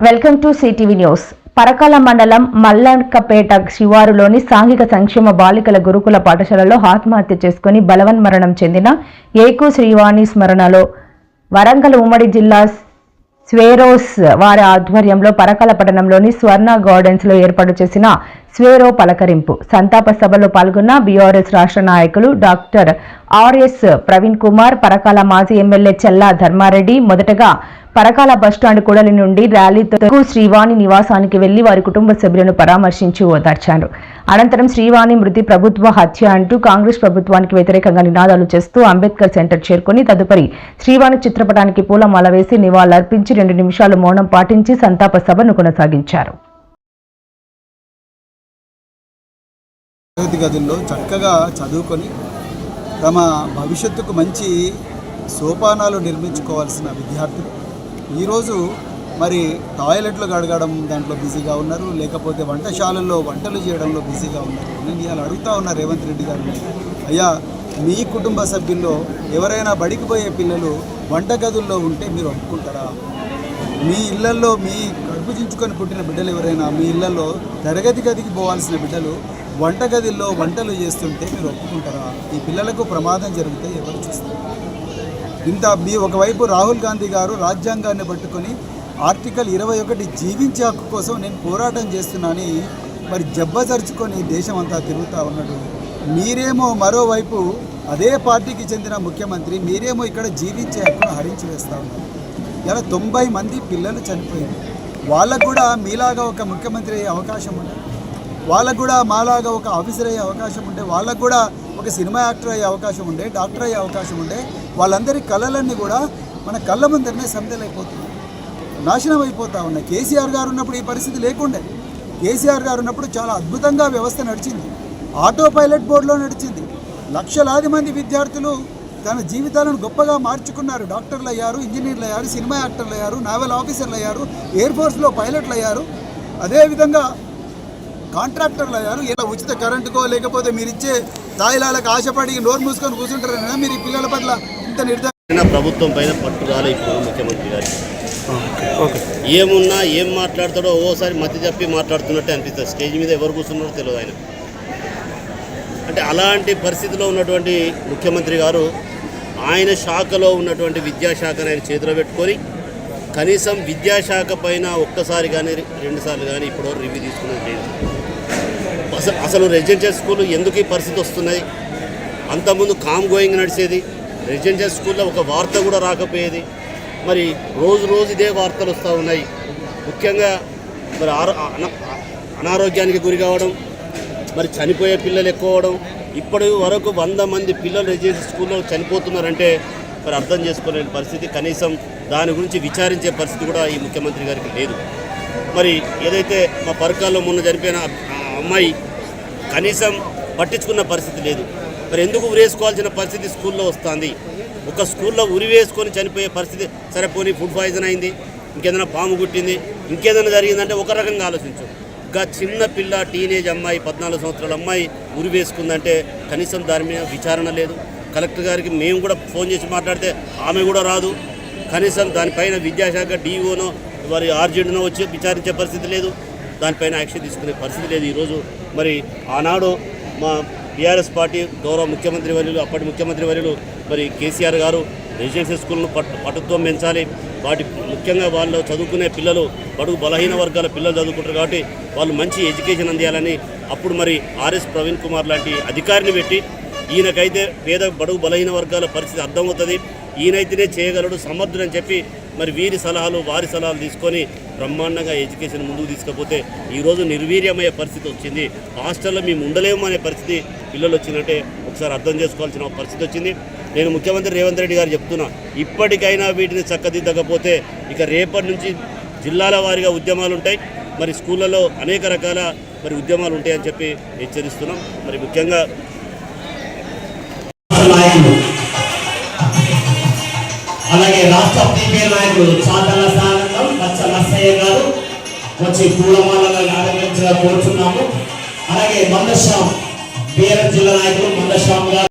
Welcome to CTV news. Parakala మండలం మల్లంకపేట శివారులోని సాంఘిక సంక్షేమ బాలికల గురుకుల పాఠశాలలో ఆత్మహత్య చేసుకుని బలవన్మరణం చెందిన ఏకు శ్రీవాణి స్మరణలో వరంగల్ ఉమ్మడి జిల్లా స్వేరోస్ వారి ఆధ్వర్యంలో పరకాల పట్టణంలోని స్వర్ణ గార్డెన్స్లో ఏర్పాటు చేసిన స్వేరో పలకరింపు. సంతాప సభలో పాల్గొన్న బీఆర్ఎస్ రాష్ట్ర నాయకులు డాక్టర్ ఆర్ఎస్ ప్రవీణ్ కుమార్ పరకాల మాజీ ఎమ్మెల్యే చెల్లా ధర్మారెడ్డి మొదటగా పరకాల బస్టాండ్ కూడలి నుండి ర్యాలీతో శ్రీవాణి నివాసానికి వెళ్ళి వారి కుటుంబ సభ్యులను పరామర్శించి ఓదార్చారు. అనంతరం శ్రీవాణి మృతి ప్రభుత్వ హత్య అంటూ కాంగ్రెస్ ప్రభుత్వానికి వ్యతిరేకంగా నినాదాలు చేస్తూ అంబేద్కర్ సెంటర్ చేరుకుని తదుపరి శ్రీవాణి చిత్రపటానికి పూలమాల వేసి నివాళులర్పించి రెండు నిమిషాలు మౌనం పాటించి సంతాప సభను కొనసాగించారు. తరగతి గదుల్లో చక్కగా చదువుకొని తమ భవిష్యత్తుకు మంచి సోపానాలు నిర్మించుకోవాల్సిన విద్యార్థులు. ఈరోజు మరి టాయిలెట్లు గడగడం దాంట్లో బిజీగా ఉన్నారు. లేకపోతే వంటశాలల్లో వంటలు చేయడంలో బిజీగా ఉన్నారు. నేను ఇవాళ అడుగుతా ఉన్నా రేవంత్ రెడ్డి గారు అయ్యా మీ కుటుంబ సభ్యుల్లో ఎవరైనా బడికి పోయే పిల్లలు వంటగదుల్లో ఉంటే మీరు ఒప్పుకుంటారా? మీ ఇళ్ళల్లో మీ కడుపు చించుకొని పుట్టిన బిడ్డలు ఎవరైనా మీ ఇళ్ళలో తరగతి గదికి పోవాల్సిన బిడ్డలు వంటగదిలో వంటలు చేస్తుంటే మీరు ఒప్పుకుంటారా? ఈ పిల్లలకు ప్రమాదం జరిగితే ఎవరు చూస్తారు? ఇంత మీ ఒకవైపు రాహుల్ గాంధీ గారు రాజ్యాంగాన్ని పట్టుకొని ఆర్టికల్ ఇరవై ఒకటి జీవించే హక్కు కోసం నేను పోరాటం చేస్తున్నానని మరి జబ్బజరుచుకొని దేశం అంతా తిరుగుతూ ఉన్నాడు మీరేమో మరోవైపు అదే పార్టీకి చెందిన ముఖ్యమంత్రి మీరేమో ఇక్కడ జీవించే హక్కును హరించి వేస్తూ ఉన్నారు. ఇలా తొంభై మంది పిల్లలు చనిపోయారు. వాళ్ళకు కూడా మీలాగా ఒక ముఖ్యమంత్రి అయ్యే అవకాశం ఉండదు వాళ్ళకు కూడా మాలాగా ఒక ఆఫీసర్ అయ్యే అవకాశం ఉండే వాళ్ళకు కూడా ఒక సినిమా యాక్టర్ అయ్యే అవకాశం ఉండే డాక్టర్ అయ్యే అవకాశం ఉండే వాళ్ళందరి కళలన్నీ కూడా మన కళ్ళ ముందరనే సమిదలైపోతున్నాయి నాశనం అయిపోతా ఉన్నాయి. కేసీఆర్ గారు ఉన్నప్పుడు ఈ పరిస్థితి లేకుండే. కేసీఆర్ గారు ఉన్నప్పుడు చాలా అద్భుతంగా వ్యవస్థ నడిచింది. ఆటో పైలట్ బోర్డులో నడిచింది. లక్షలాది మంది విద్యార్థులు తన జీవితాలను గొప్పగా మార్చుకున్నారు. డాక్టర్లు అయ్యారు ఇంజనీర్లు అయ్యారు సినిమా యాక్టర్లు అయ్యారు నావల్ ఆఫీసర్లు అయ్యారు ఎయిర్ ఫోర్స్లో పైలట్లు అయ్యారు. అదేవిధంగా కాంట్రాక్టర్లు అయ్యారు. ఇలా ఉచిత కరెంటుకో లేకపోతే మీరు ఇచ్చే తాయిలాలకు ఆశపడి నోరు మూసుకొని కూర్చుంటారని మీరు ఈ పిల్లల పట్ల ఇంత నిర్ధారణ? ప్రభుత్వం పైన పట్టు రాలే ఇప్పుడు ముఖ్యమంత్రి గారికి ఏమున్నా ఏం మాట్లాడతాడో ఓసారి మతి చెప్పి మాట్లాడుతున్నట్టే అనిపిస్తుంది. స్టేజ్ మీద ఎవరు కూర్చున్నారో తెలియదు ఆయన అంటే అలాంటి పరిస్థితిలో ఉన్నటువంటి ముఖ్యమంత్రి గారు ఆయన శాఖలో ఉన్నటువంటి విద్యాశాఖను ఆయన చేతిలో పెట్టుకొని కనీసం విద్యాశాఖ పైన ఒక్కసారి కానీ రెండుసార్లు కానీ ఇప్పుడు రివ్యూ తీసుకున్నది లేదు. అసలు అసలు రెసిడెన్షియల్ స్కూల్ ఎందుకు ఈ పరిస్థితి వస్తున్నాయి? అంతకుముందు కామ్ గోయింగ్ నడిచేది రెసిడెన్షియల్ స్కూల్లో ఒక వార్త కూడా రాకపోయేది. మరి రోజు రోజు ఇదే వార్తలు వస్తూ ఉన్నాయి. ముఖ్యంగా మరి ఆరో అన- అనారోగ్యానికి గురి కావడం మరి చనిపోయే పిల్లలు ఎక్కువ అవడం ఇప్పటి వరకు వంద మంది పిల్లలు రెసిడెన్షియల్ స్కూల్లో చనిపోతున్నారంటే మరి అర్థం చేసుకోలేని పరిస్థితి. కనీసం దాని గురించి విచారించే పరిస్థితి కూడా ఈ ముఖ్యమంత్రి గారికి లేదు. మరి ఏదైతే మా పరకాల్లో మొన్న చనిపోయిన అమ్మాయి కనీసం పట్టించుకున్న పరిస్థితి లేదు. మరి ఎందుకు ఉరేసుకోవాల్సిన పరిస్థితి స్కూల్లో వస్తుంది? ఒక స్కూల్లో ఉరి వేసుకొని చనిపోయే పరిస్థితి సరే పోనీ ఫుడ్ పాయిజన్ అయింది ఇంకేదైనా పాము గుట్టింది ఇంకేదైనా జరిగిందంటే ఒక రకంగా ఆలోచించు. ఇంకా చిన్న పిల్ల టీనేజ్ అమ్మాయి పద్నాలుగు సంవత్సరాల అమ్మాయి ఉరి వేసుకుందంటే కనీసం దాని మీద విచారణ లేదు. కలెక్టర్ గారికి మేము కూడా ఫోన్ చేసి మాట్లాడితే ఆమె కూడా రాదు. కనీసం దానిపైన విద్యాశాఖ డిఓనో వారి ఆర్జెంట్నో వచ్చి విచారించే పరిస్థితి లేదు. దానిపైన యాక్షన్ తీసుకునే పరిస్థితి లేదు. ఈరోజు మరి ఆనాడు మా బీఆర్ఎస్ పార్టీ గౌరవ ముఖ్యమంత్రి వర్యులు అప్పటి ముఖ్యమంత్రి వర్యులు మరి కేసీఆర్ గారు రెసిడెన్షియల్ స్కూల్ను పట్ పటుత్వం పెంచాలి. వాటి ముఖ్యంగా వాళ్ళు చదువుకునే పిల్లలు బడుగు బలహీన వర్గాల పిల్లలు చదువుకుంటారు కాబట్టి వాళ్ళు మంచి ఎడ్యుకేషన్ అందియాలని అప్పుడు మరి ఆర్ఎస్ ప్రవీణ్ కుమార్ లాంటి అధికారిని పెట్టి ఈయనకైతే పేద బడుగు బలహీన వర్గాల పరిస్థితి అర్థమవుతుంది. ఈయనైతేనే చేయగలడు సమర్థుడని చెప్పి మరి వీరి సలహాలు వారి సలహాలు తీసుకొని బ్రహ్మాండంగా ఎడ్యుకేషన్ ముందుకు తీసుకపోతే ఈరోజు నిర్వీర్యమయ్యే పరిస్థితి వచ్చింది. హాస్టల్లో మేము ఉండలేము అనే పరిస్థితి పిల్లలు వచ్చిందంటే ఒకసారి అర్థం చేసుకోవాల్సిన పరిస్థితి వచ్చింది. నేను ముఖ్యమంత్రి రేవంత్ రెడ్డి గారు చెప్తున్నా ఇప్పటికైనా వీటిని చక్కదిద్దకపోతే ఇక రేపటి నుంచి జిల్లాల వారీగా ఉద్యమాలు ఉంటాయి. మరి స్కూళ్ళలో అనేక రకాల మరి ఉద్యమాలు ఉంటాయని చెప్పి హెచ్చరిస్తున్నాం. మరి ముఖ్యంగా అలాగే రాష్ట్ర ప్రీమియర్ నాయకులు చాతల సానందం బచ్చ నర్సయ్య గారు వచ్చి పూలమాలను ఆరంభించగా కోరుచున్నాము. అలాగే మందశ్యామ్ బీఆర్ఎస్ జిల్లా నాయకులు మందశ్యామ్ గారు